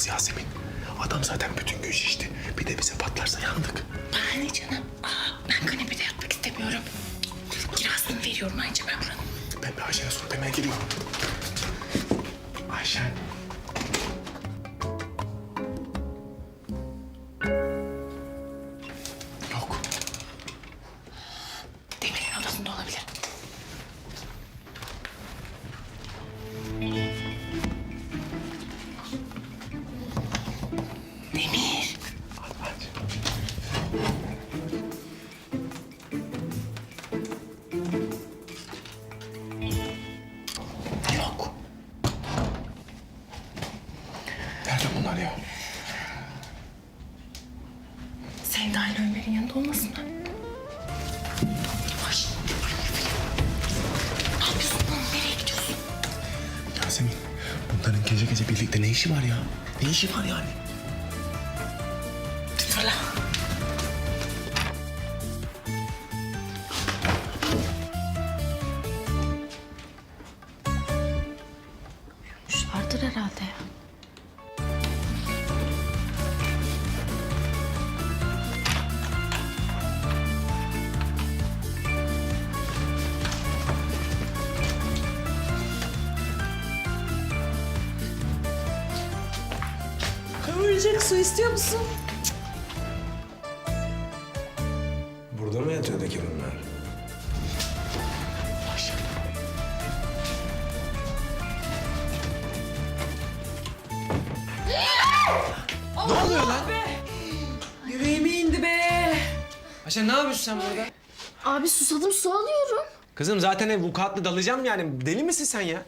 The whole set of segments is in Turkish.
yaparız Yasemin. Adam zaten bütün gün şişti. Bir de bize patlarsa yandık. Ben ne canım? Aa, ben kanepede yatmak istemiyorum. Kirasını veriyorum ayrıca ben buranın. Ben bir Ayşe'ne sorup hemen geliyorum. Ayşen. Birlikte ne işi var ya? Ne işi var yani? Su istiyor musun? Burada mı yatıyordu ki bunlar? Ne oluyor lan? Yüreğime indi be. Ayşe ne yapıyorsun sen burada? Abi susadım su alıyorum. Kızım zaten vukuatlı dalacağım yani. Deli misin sen ya?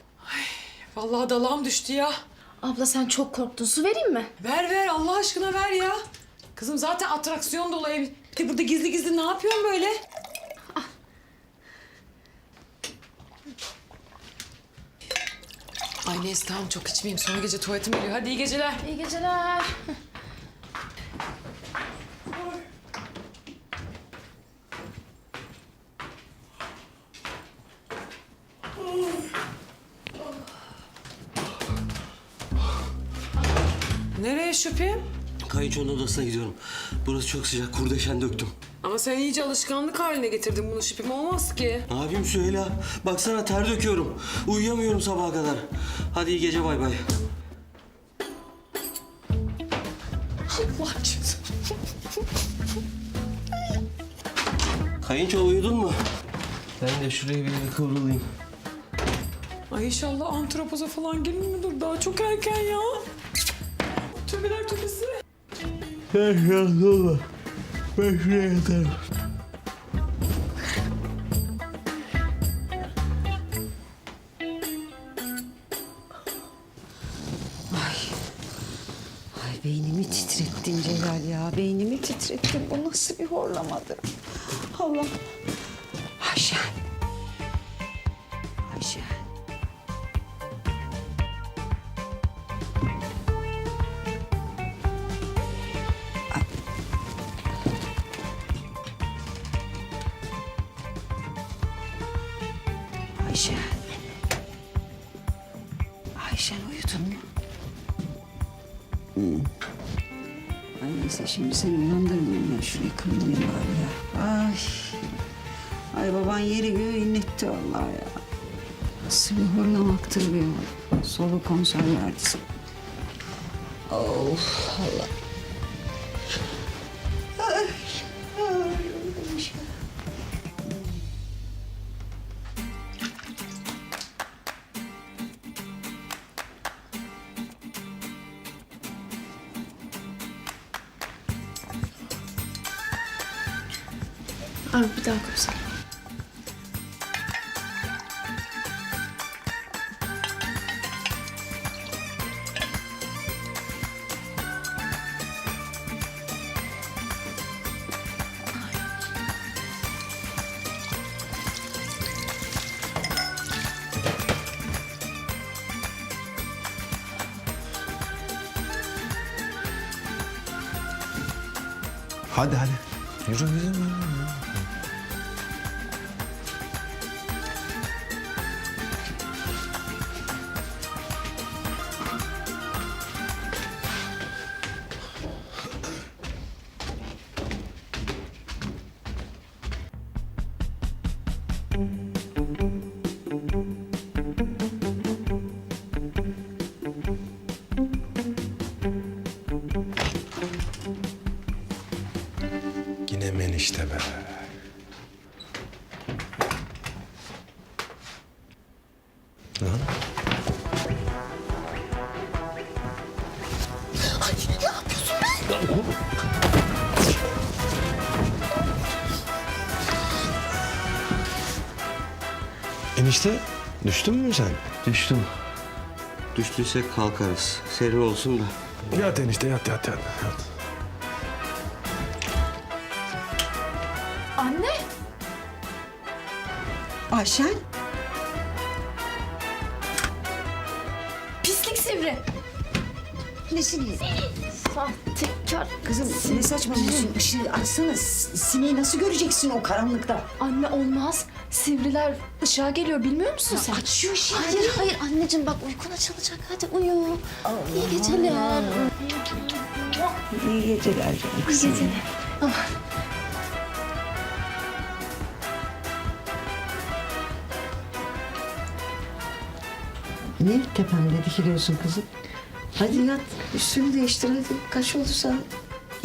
Vallahi dalağım düştü ya. Abla sen çok korktun. Su vereyim mi? Ver ver Allah aşkına ver ya. Kızım zaten atraksiyon dolu ev. Bir de burada gizli gizli ne yapıyorsun böyle? Ay neyse tamam çok içmeyeyim. Sonra gece tuvaletim geliyor. Hadi iyi geceler. İyi geceler. Nereye şüphem? Kayınçonun odasına gidiyorum. Burası çok sıcak. Kurdeşen döktüm. Ama sen iyice alışkanlık haline getirdin bunu şüphem olmaz ki. Ne yapayım Süheyla? Baksana ter döküyorum. Uyuyamıyorum sabaha kadar. Hadi iyi gece bay bay. Kayınço uyudun mu? Ben de şuraya bir kıvrılayım. Ay inşallah antropoza falan girmiyordur. Daha çok erken ya. Tövbeler tövbesi. Ben şuraya yatarım. Ay beynimi titrettin Celal ya. Beynimi titrettin. Bu nasıl bir horlamadır? Allah. Ayşen. Ayşen. Ayşen uyudun mu? Ay neyse şimdi seni uyandırmayayım ya. Şurayı kırmayayım bari ya. Ay. Ay baban yeri göğü inletti vallahi ya. Nasıl bir horlamaktır bir o. Konser verdi sana. Of Allah. Abi bir daha koysana. Hadi hadi. Yürü yürü. Enişte düştün mü sen? Düştüm. Düştüysek kalkarız. Seri olsun da. Yat enişte yat yat yat. yat. Anne. Ayşen. Pislik sivri. Nesini? Sahtekar. Kızım ne saçmalıyorsun? Işığı açsana. S- Sineği nasıl göreceksin o karanlıkta? Anne olmaz. Sivriler ışığa geliyor bilmiyor musun sen? Aç şu ışığı. Hayır hayır anneciğim bak uykun açılacak hadi uyu. İyi geceler. İyi geceler canım İyi kızım. geceler. Niye tepemde dikiliyorsun kızım? Hadi yat. Üstünü değiştir hadi. Kaç oldu saat?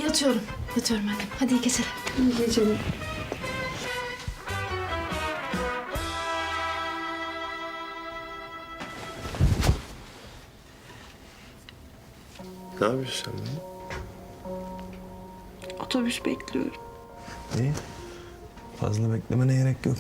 Yatıyorum. Yatıyorum annem. Hadi iyi geceler. İyi geceler. Ne yapıyorsun sen lan? Otobüs bekliyorum. İyi. Fazla beklemene gerek yok.